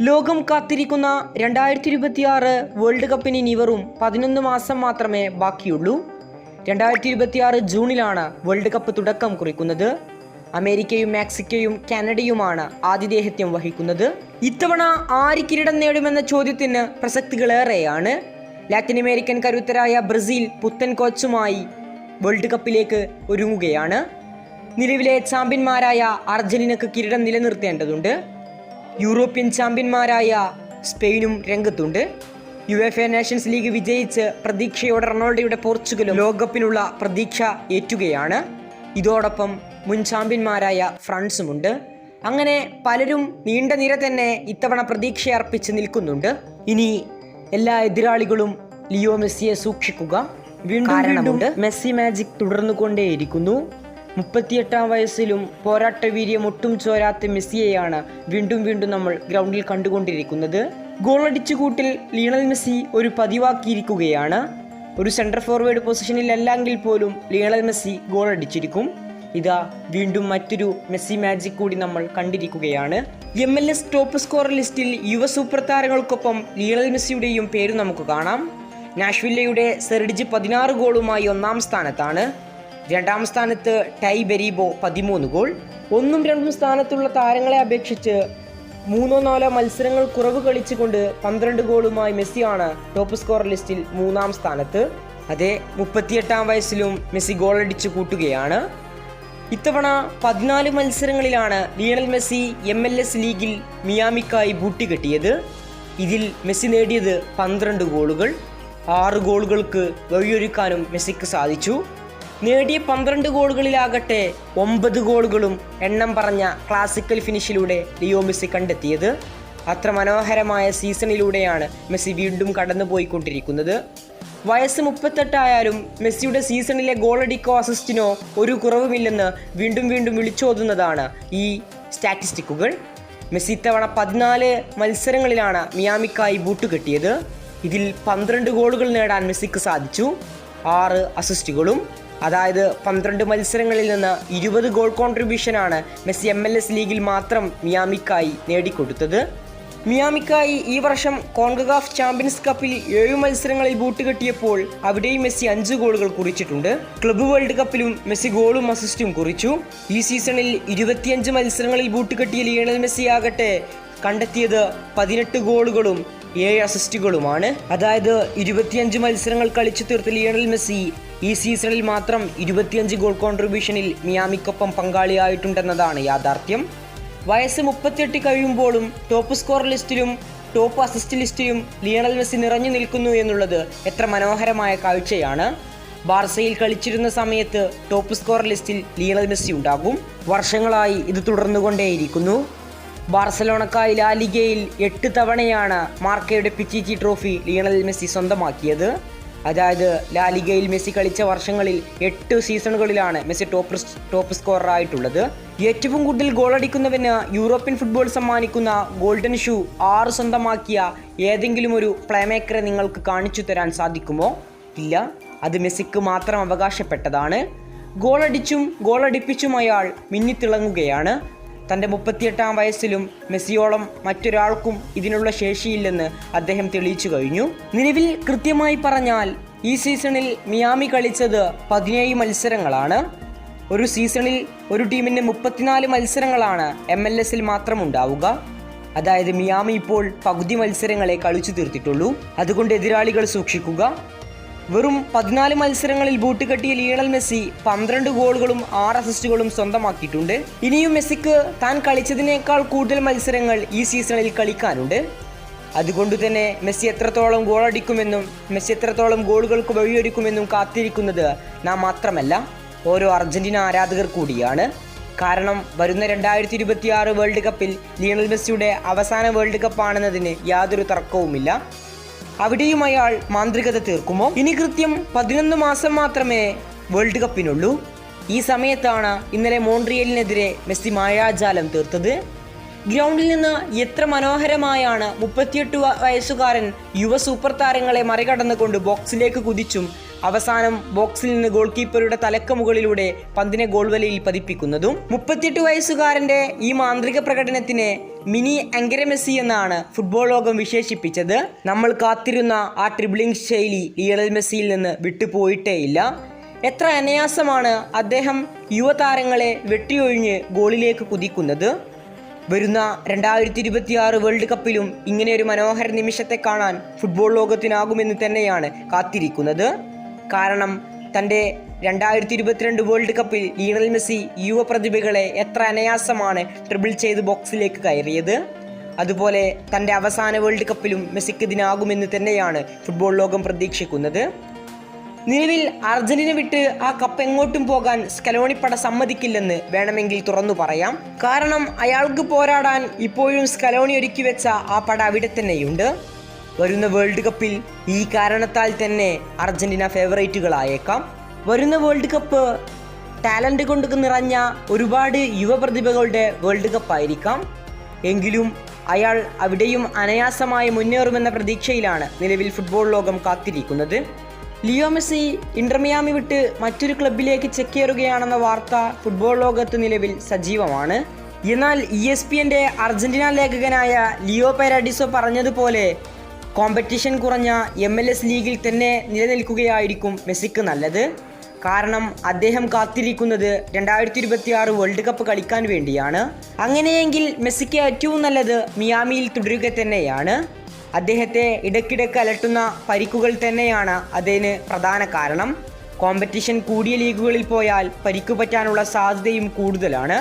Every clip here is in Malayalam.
ലോകം കാത്തിരിക്കുന്ന രണ്ടായിരത്തി ഇരുപത്തിയാറ് വേൾഡ് കപ്പിന് ഇനി വെറും പതിനൊന്ന് മാസം മാത്രമേ ബാക്കിയുള്ളൂ. രണ്ടായിരത്തി ഇരുപത്തിയാറ് ജൂണിലാണ് വേൾഡ് കപ്പ് തുടക്കം കുറിക്കുന്നത്. അമേരിക്കയും മെക്സിക്കോയും കാനഡയുമാണ് ആതിഥേയത്വം വഹിക്കുന്നത്. ഇത്തവണ ആര് കിരീടം നേടുമെന്ന ചോദ്യത്തിന് പ്രസക്തികളേറെയാണ്. ലാറ്റിൻ അമേരിക്കൻ കരുത്തരായ ബ്രസീൽ പുത്തൻ കോച്ചുമായി വേൾഡ് കപ്പിലേക്ക് ഒരുങ്ങുകയാണ്. നിലവിലെ ചാമ്പ്യന്മാരായ അർജന്റീനക്ക് കിരീടം നിലനിർത്തേണ്ടതുണ്ട്. യൂറോപ്യൻ ചാമ്പ്യന്മാരായ സ്പെയിനും രംഗത്തുണ്ട്. U F A nations league വിജയിച്ച് പ്രതീക്ഷയോടെ റൊണാൾഡോയുടെ പോർച്ചുഗലും ലോകകപ്പിനുള്ള പ്രതീക്ഷ ഏറ്റുകയാണ്. ഇതോടൊപ്പം മുൻ ചാമ്പ്യന്മാരായ ഫ്രാൻസുമുണ്ട്. അങ്ങനെ പലരും നീണ്ട നിര തന്നെ ഇത്തവണ പ്രതീക്ഷ അർപ്പിച്ച് നിൽക്കുന്നുണ്ട്. ഇനി എല്ലാ എതിരാളികളും ലിയോ മെസ്സിയെ സൂക്ഷിക്കുക. വീണ്ടും മെസ്സി മാജിക് തുടർന്നുകൊണ്ടേയിരിക്കുന്നു. മുപ്പത്തിയെട്ടാം വയസ്സിലും പോരാട്ട വീര്യം ഒട്ടും ചോരാത്ത മെസ്സിയെയാണ് വീണ്ടും വീണ്ടും നമ്മൾ ഗ്രൗണ്ടിൽ കണ്ടുകൊണ്ടിരിക്കുന്നത്. ഗോളടിച്ചു കൂട്ടിൽ ലീണൽ മെസ്സി ഒരു പതിവാക്കിയിരിക്കുകയാണ്. ഒരു സെൻട്രൽ ഫോർവേഡ് പൊസിഷനിൽ അല്ലെങ്കിൽ പോലും ലീണൽ മെസ്സി ഗോളടിച്ചിരിക്കും ഇതാ വീണ്ടും മറ്റൊരു മെസ്സി മാജിക് കൂടി നമ്മൾ കണ്ടിരിക്കുകയാണ്. M L S top score ലിസ്റ്റിൽ യുവ സൂപ്പർ താരങ്ങൾക്കൊപ്പം ലീണൽ മെസ്സിയുടെയും പേര് നമുക്ക് കാണാം. നാഷ്വില്ലയുടെ സെറിഡിജ് പതിനാറ് ഗോളുമായി ഒന്നാം സ്ഥാനത്താണ്. രണ്ടാം സ്ഥാനത്ത് ടൈ ബെരീബോ പതിമൂന്ന് ഗോൾ. ഒന്നും രണ്ടും സ്ഥാനത്തുള്ള താരങ്ങളെ അപേക്ഷിച്ച് മൂന്നോ നാലോ മത്സരങ്ങൾ കുറവ് കളിച്ചുകൊണ്ട് പന്ത്രണ്ട് ഗോളുമായി മെസ്സിയാണ് ടോപ്പ് സ്കോർ ലിസ്റ്റിൽ മൂന്നാം സ്ഥാനത്ത്. അതെ മുപ്പത്തിയെട്ടാം വയസ്സിലും മെസ്സി ഗോളടിച്ച് കൂട്ടുകയാണ്. ഇത്തവണ പതിനാല് മത്സരങ്ങളിലാണ് Lionel Messi M L S ലീഗിൽ മിയാമിക്കായി ബൂട്ടുകെട്ടിയത് ഇതിൽ മെസ്സി നേടിയത് പന്ത്രണ്ട് ഗോളുകൾ. ആറ് ഗോളുകൾക്ക് വഴിയൊരുക്കാനും മെസ്സിക്ക് സാധിച്ചു. നേടിയ പന്ത്രണ്ട് ഗോളുകളിലാകട്ടെ ഒമ്പത് ഗോളുകളും എണ്ണം പറഞ്ഞ ക്ലാസിക്കൽ ഫിനിഷിലൂടെ ലിയോ മെസ്സി കണ്ടെത്തിയത്. അത്ര മനോഹരമായ സീസണിലൂടെയാണ് മെസ്സി വീണ്ടും കടന്നുപോയിക്കൊണ്ടിരിക്കുന്നത്. വയസ്സ് മുപ്പത്തെട്ടായാലും മെസ്സിയുടെ സീസണിലെ ഗോളടിക്കോ അസിസ്റ്റിനോ ഒരു കുറവുമില്ലെന്ന് വീണ്ടും വീണ്ടും വിളിച്ചോതുന്നതാണ് ഈ സ്റ്റാറ്റിസ്റ്റിക്കുകൾ. മെസ്സി ഇത്തവണ പതിനാല് മത്സരങ്ങളിലാണ് മിയാമിക്കായി ബൂട്ട് കെട്ടിയത്. ഇതിൽ പന്ത്രണ്ട് ഗോളുകൾ നേടാൻ മെസ്സിക്ക് സാധിച്ചു. ആറ് അസിസ്റ്റുകളും അതായത് പന്ത്രണ്ട് മത്സരങ്ങളിൽ നിന്ന് ഇരുപത് ഗോൾ കോൺട്രിബ്യൂഷനാണ് മെസ്സി എം എൽ എസ് ലീഗിൽ മാത്രം മിയാമിക്കായി നേടിക്കൊടുത്തത്. മിയാമിക്കായി ഈ വർഷം കോൺഗഗാഫ് ചാമ്പ്യൻസ് കപ്പിൽ ഏഴ് മത്സരങ്ങളിൽ ബൂട്ട് കെട്ടിയപ്പോൾ അവിടെയും മെസ്സി അഞ്ച് ഗോളുകൾ കുറിച്ചിട്ടുണ്ട്. ക്ലബ്ബ് വേൾഡ് കപ്പിലും മെസ്സി ഗോളും അസിസ്റ്റും കുറിച്ചു. ഈ സീസണിൽ ഇരുപത്തിയഞ്ച് മത്സരങ്ങളിൽ ബൂട്ട് കെട്ടിയ ലിയണൽ മെസ്സി ആകട്ടെ കണ്ടെത്തിയത് പതിനെട്ട് ഗോളുകളും ഏഴ് അസിസ്റ്റുകളുമാണ്. അതായത് ഇരുപത്തിയഞ്ച് മത്സരങ്ങൾ കളിച്ചു തീർത്ത ലിയണൽ മെസ്സി ഈ സീസണിൽ മാത്രം ഇരുപത്തിയഞ്ച് ഗോൾ കോൺട്രിബ്യൂഷനിൽ മിയാമിക്കൊപ്പം പങ്കാളിയായിട്ടുണ്ടെന്നതാണ് യാഥാർത്ഥ്യം. വയസ്സ് മുപ്പത്തിയെട്ട് കഴിയുമ്പോഴും ടോപ്പ് സ്കോർ ലിസ്റ്റിലും ടോപ്പ് അസിസ്റ്റ് ലിസ്റ്റിലും ലിയണൽ മെസ്സി നിറഞ്ഞു നിൽക്കുന്നു എന്നുള്ളത് എത്ര മനോഹരമായ കാഴ്ചയാണ്. ബാർസയിൽ കളിച്ചിരുന്ന സമയത്ത് ടോപ്പ് സ്കോർ ലിസ്റ്റിൽ ലിയണൽ മെസ്സി ഉണ്ടാകും. വർഷങ്ങളായി ഇത് തുടർന്നുകൊണ്ടേയിരിക്കുന്നു. ബാർസലോണക്കായി ലാലിഗയിൽ എട്ട് തവണയാണ് മാർക്കയുടെ പിച്ചിച്ചി ട്രോഫി ലിയണൽ മെസ്സി സ്വന്തമാക്കിയത്. അതായത് ലാലിഗയിൽ മെസ്സി കളിച്ച വർഷങ്ങളിൽ എട്ട് സീസണുകളിലാണ് മെസ്സി ടോപ്പ് ടോപ്പ് സ്കോറർ ആയിട്ടുള്ളത് ഏറ്റവും കൂടുതൽ ഗോളടിക്കുന്നവന് യൂറോപ്യൻ ഫുട്ബോൾ സമ്മാനിക്കുന്ന ഗോൾഡൻ ഷൂ ആറ് സ്വന്തമാക്കിയ ഏതെങ്കിലും ഒരു പ്ലേമേക്കറെ നിങ്ങൾക്ക് കാണിച്ചു തരാൻ സാധിക്കുമോ? ഇല്ല. അത് മെസ്സിക്ക് മാത്രം അവകാശപ്പെട്ടതാണ്. ഗോളടിച്ചും ഗോളടിപ്പിച്ചും അയാൾ മിന്നിത്തിളങ്ങുകയാണ്. തന്റെ മുപ്പത്തിയെട്ടാം വയസ്സിലും മെസ്സിയോളം മറ്റൊരാൾക്കും ഇതിനുള്ള ശേഷിയില്ലെന്ന് അദ്ദേഹം തെളിയിച്ചു കഴിഞ്ഞു. നിലവിൽ കൃത്യമായി പറഞ്ഞാൽ ഈ സീസണിൽ മിയാമി കളിച്ചത് പതിനേഴ് മത്സരങ്ങളാണ്. ഒരു സീസണിൽ ഒരു ടീമിന് മുപ്പത്തിനാല് മത്സരങ്ങളാണ് എം എൽ എസിൽ മാത്രം ഉണ്ടാവുക. അതായത് മിയാമി ഇപ്പോൾ പകുതി മത്സരങ്ങളെ കളിച്ചു തീർത്തിട്ടുള്ളൂ. അതുകൊണ്ട് എതിരാളികൾ സൂക്ഷിക്കുക. വെറും പതിനാല് മത്സരങ്ങളിൽ ബൂട്ട് കെട്ടിയ ലിയണൽ മെസ്സി പന്ത്രണ്ട് ഗോളുകളും ആറ് അസിസ്റ്റുകളും സ്വന്തമാക്കിയിട്ടുണ്ട്. ഇനിയും മെസ്സിക്ക് താൻ കളിച്ചതിനേക്കാൾ കൂടുതൽ മത്സരങ്ങൾ ഈ സീസണിൽ കളിക്കാനുണ്ട്. അതുകൊണ്ട് തന്നെ മെസ്സി എത്രത്തോളം ഗോളടിക്കുമെന്നും മെസ്സി എത്രത്തോളം ഗോളുകൾക്ക് വഴിയൊരുക്കുമെന്നും കാത്തിരിക്കുന്നത് നാം മാത്രമല്ല ഓരോ അർജന്റീന ആരാധകർ കൂടിയാണ്. കാരണം വരുന്ന രണ്ടായിരത്തി ഇരുപത്തിയാറ് വേൾഡ് കപ്പിൽ ലിയണൽ മെസ്സിയുടെ അവസാന വേൾഡ് കപ്പാണെന്നതിന് യാതൊരു തർക്കവുമില്ല. അവിടെയും അയാൾ മാന്ത്രികത തീർക്കുമോ? ഇനി കൃത്യം പതിനൊന്ന് മാസം മാത്രമേ വേൾഡ് കപ്പിനുള്ളൂ. ഈ സമയത്താണ് ഇന്നലെ മോൺട്രിയലിനെതിരെ മെസ്സി മായാജാലം തീർത്തത്. ഗ്രൗണ്ടിൽ നിന്ന് എത്ര മനോഹരമായാണ് മുപ്പത്തിയെട്ട് വയസ്സുകാരൻ യുവ സൂപ്പർ താരങ്ങളെ മറികടന്നുകൊണ്ട് ബോക്സിലേക്ക് കുതിച്ചും അവസാനം ബോക്സിൽ നിന്ന് ഗോൾ കീപ്പറുടെ തലക്ക് മുകളിലൂടെ പന്തിനെ ഗോൾ വലയിൽ പതിപ്പിക്കുന്നതും മുപ്പത്തിയെട്ട് വയസ്സുകാരന്റെ ഈ മാന്ത്രിക പ്രകടനത്തിന് മിനി അങ്കരമെസ്സി എന്നാണ് ഫുട്ബോൾ ലോകം വിശേഷിപ്പിച്ചത്. നമ്മൾ കാത്തിരുന്ന ആ ട്രിബിളിംഗ് ശൈലി ലിയണൽ മെസ്സിയിൽ നിന്ന് വിട്ടുപോയിട്ടേയില്ല. എത്ര അനയാസമാണ് അദ്ദേഹം യുവതാരങ്ങളെ വെട്ടിയൊഴിഞ്ഞ് ഗോളിലേക്ക് കുതിക്കുന്നത്. വരുന്ന രണ്ടായിരത്തി ഇരുപത്തിയാറ് വേൾഡ് കപ്പിലും ഇങ്ങനെ ഒരു മനോഹര നിമിഷത്തെ കാണാൻ ഫുട്ബോൾ ലോകത്തിനാകുമെന്ന് തന്നെയാണ് കാത്തിരിക്കുന്നത്. കാരണം തന്റെ രണ്ടായിരത്തി ഇരുപത്തിരണ്ട് വേൾഡ് കപ്പിൽ ലീണൽ മെസ്സി യുവ പ്രതിഭകളെ എത്ര അനായാസമാണ് ട്രിബിൾ ചെയ്ത് ബോക്സിലേക്ക് കയറിയത്? അതുപോലെ തന്റെ അവസാന വേൾഡ് കപ്പിലും മെസ്സിക്ക് ഇതിനാകുമെന്ന് തന്നെയാണ് ഫുട്ബോൾ ലോകം പ്രതീക്ഷിക്കുന്നത്. നിലവിൽ അർജന്റീന വിട്ട് ആ കപ്പ് എങ്ങോട്ടും പോകാൻ സ്കലോണിപ്പട സമ്മതിക്കില്ലെന്ന് വേണമെങ്കിൽ തുറന്നു പറയാം. കാരണം അയാൾക്ക് പോരാടാൻ ഇപ്പോഴും സ്കലോണി ഒരുക്കി വെച്ച ആ പട അവിടെ തന്നെയുണ്ട്. വരുന്ന വേൾഡ് കപ്പിൽ ഈ കാരണത്താൽ തന്നെ അർജന്റീന ഫേവറേറ്റുകളായേക്കാം വരുന്ന വേൾഡ് കപ്പ് ടാലന്റ് കൊണ്ട് നിറഞ്ഞ ഒരുപാട് യുവപ്രതിഭകളുടെ വേൾഡ് കപ്പ് ആയിരിക്കാം. എങ്കിലും അയാൾ അവിടെയും അനായാസമായി മുന്നേറുമെന്ന പ്രതീക്ഷയിലാണ് നിലവിൽ ഫുട്ബോൾ ലോകം കാത്തിരിക്കുന്നത്. ലിയോ മെസ്സി ഇന്റർമിയാമി വിട്ട് മറ്റൊരു ക്ലബിലേക്ക് ചെക്കേറുകയാണെന്ന വാർത്ത ഫുട്ബോൾ ലോകത്ത് നിലവിൽ സജീവമാണ്. എന്നാൽ ഇ എസ് പി എന്റെ അർജന്റീന ലേഖകനായ ലിയോ പെരാഡിസോ പറഞ്ഞതുപോലെ കോമ്പറ്റീഷൻ കുറഞ്ഞ എം എൽ എസ് ലീഗിൽ തന്നെ നിലനിൽക്കുകയായിരിക്കും മെസ്സിക്ക് നല്ലത്. കാരണം അദ്ദേഹം കാത്തിരിക്കുന്നത് രണ്ടായിരത്തി ഇരുപത്തി ആറ് വേൾഡ് കപ്പ് കളിക്കാൻ വേണ്ടിയാണ്. അങ്ങനെയെങ്കിൽ മെസ്സിക്ക് ഏറ്റവും നല്ലത് മിയാമിയിൽ തുടരുക തന്നെയാണ്. അദ്ദേഹത്തെ ഇടയ്ക്കിടയ്ക്ക് അലട്ടുന്ന പരിക്കുകൾ തന്നെയാണ് അതിന് പ്രധാന കാരണം. കോമ്പറ്റീഷൻ കൂടിയ ലീഗുകളിൽ പോയാൽ പരിക്കു പറ്റാനുള്ള സാധ്യതയും കൂടുതലാണ്.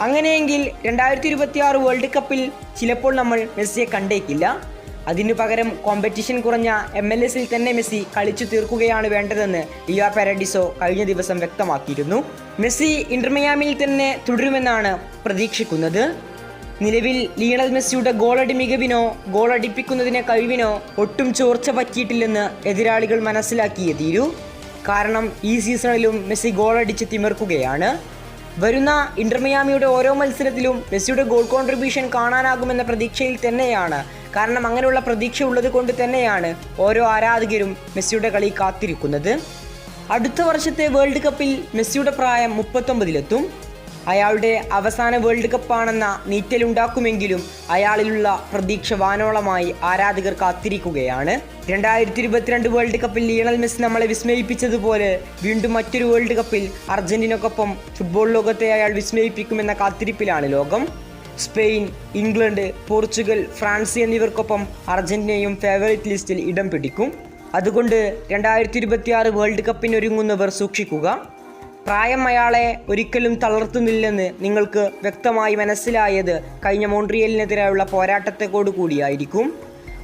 അങ്ങനെയെങ്കിൽ രണ്ടായിരത്തി ഇരുപത്തി ആറ് വേൾഡ് കപ്പിൽ ചിലപ്പോൾ നമ്മൾ മെസ്സിയെ കണ്ടേക്കില്ല. അതിനു പകരം കോമ്പറ്റീഷൻ കുറഞ്ഞ എം എൽ എസിൽ തന്നെ മെസ്സി കളിച്ചു തീർക്കുകയാണ് വേണ്ടതെന്ന് ലിയോ പാരഡിസോ കഴിഞ്ഞ ദിവസം വ്യക്തമാക്കിയിരുന്നു. മെസ്സി ഇന്റർമിയാമിൽ തന്നെ തുടരുമെന്നാണ് പ്രതീക്ഷിക്കുന്നത്. നിലവിൽ ലിയണൽ മെസ്സിയുടെ ഗോളടി മികവിനോ ഗോളടിപ്പിക്കുന്നതിനെ കഴിവിനോ ഒട്ടും ചോർച്ച പറ്റിയിട്ടില്ലെന്ന് എതിരാളികൾ മനസ്സിലാക്കിയേ തീരൂ. കാരണം ഈ സീസണിലും മെസ്സി ഗോളടിച്ച് തിമിർക്കുകയാണ്. വരുന്ന ഇന്റർമയാമിയുടെ ഓരോ മത്സരത്തിലും മെസ്സിയുടെ ഗോൾ കോൺട്രിബ്യൂഷൻ കാണാനാകുമെന്ന പ്രതീക്ഷയിൽ തന്നെയാണ് കാരണം അങ്ങനെയുള്ള പ്രതീക്ഷ ഉള്ളത് കൊണ്ട് തന്നെയാണ് ഓരോ ആരാധകരും മെസ്സിയുടെ കളി കാത്തിരിക്കുന്നത്. അടുത്ത വർഷത്തെ വേൾഡ് കപ്പിൽ മെസ്സിയുടെ പ്രായം മുപ്പത്തൊമ്പതിലെത്തും. അയാളുടെ അവസാന വേൾഡ് കപ്പാണെന്ന നീറ്റലുണ്ടാക്കുമെങ്കിലും അയാളിലുള്ള പ്രതീക്ഷ വാനോളമായി ആരാധകർ കാത്തിരിക്കുകയാണ്. രണ്ടായിരത്തി ഇരുപത്തിരണ്ട് വേൾഡ് കപ്പിൽ ലിയണൽ മെസ്സി നമ്മളെ വിസ്മയിപ്പിച്ചതുപോലെ വീണ്ടും മറ്റൊരു വേൾഡ് കപ്പിൽ അർജന്റീനക്കൊപ്പം ഫുട്ബോൾ ലോകത്തെ അയാൾ വിസ്മയിപ്പിക്കുമെന്ന കാത്തിരിപ്പിലാണ് ലോകം. സ്പെയിൻ ഇംഗ്ലണ്ട് പോർച്ചുഗൽ ഫ്രാൻസ് എന്നിവർക്കൊപ്പം അർജന്റീനയും ഫേവറേറ്റ് ലിസ്റ്റിൽ ഇടം പിടിക്കും. അതുകൊണ്ട് രണ്ടായിരത്തി ഇരുപത്തിയാറ് വേൾഡ് കപ്പിനൊരുങ്ങുന്നവർ സൂക്ഷിക്കുക. പ്രായം അയാളെ ഒരിക്കലും തളർത്തുന്നില്ലെന്ന് നിങ്ങൾക്ക് വ്യക്തമായി മനസ്സിലായത് കഴിഞ്ഞ മോൺട്രിയലിനെതിരായുള്ള പോരാട്ടത്തെക്കോട് കൂടിയായിരിക്കും.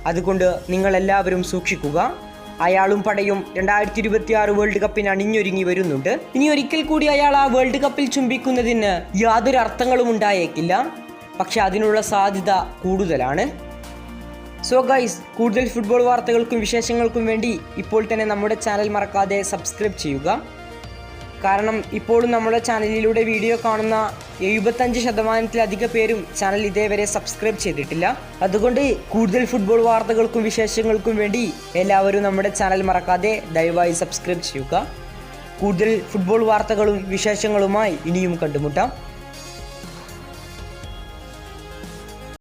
അതുകൊണ്ട് നിങ്ങൾ എല്ലാവരും സൂക്ഷിക്കുക. അയാളും പടയും രണ്ടായിരത്തി ഇരുപത്തി ആറ് വേൾഡ് കപ്പിന് അണിഞ്ഞൊരുങ്ങി വരുന്നുണ്ട്. ഇനി ഒരിക്കൽ കൂടി അയാൾ ആ വേൾഡ് കപ്പിൽ ചുംബിക്കുന്നതിന് യാതൊരു അർത്ഥങ്ങളും ഉണ്ടായേക്കില്ല. പക്ഷെ അതിനുള്ള സാധ്യത കൂടുതലാണ്. സോ ഗൈസ് കൂടുതൽ ഫുട്ബോൾ വാർത്തകൾക്കും വിശേഷങ്ങൾക്കും വേണ്ടി ഇപ്പോൾ തന്നെ നമ്മുടെ ചാനൽ മറക്കാതെ സബ്സ്ക്രൈബ് ചെയ്യുക. കാരണം ഇപ്പോഴും നമ്മുടെ ചാനലിലൂടെ വീഡിയോ കാണുന്ന എഴുപത്തഞ്ച് ശതമാനത്തിലധികം പേരും ചാനൽ ഇതേവരെ സബ്സ്ക്രൈബ് ചെയ്തിട്ടില്ല. അതുകൊണ്ട് കൂടുതൽ ഫുട്ബോൾ വാർത്തകൾക്കും വിശേഷങ്ങൾക്കും വേണ്ടി എല്ലാവരും നമ്മുടെ ചാനൽ മറക്കാതെ ദയവായി സബ്സ്ക്രൈബ് ചെയ്യുക. കൂടുതൽ ഫുട്ബോൾ വാർത്തകളും വിശേഷങ്ങളുമായി ഇനിയും കണ്ടുമുട്ടാം.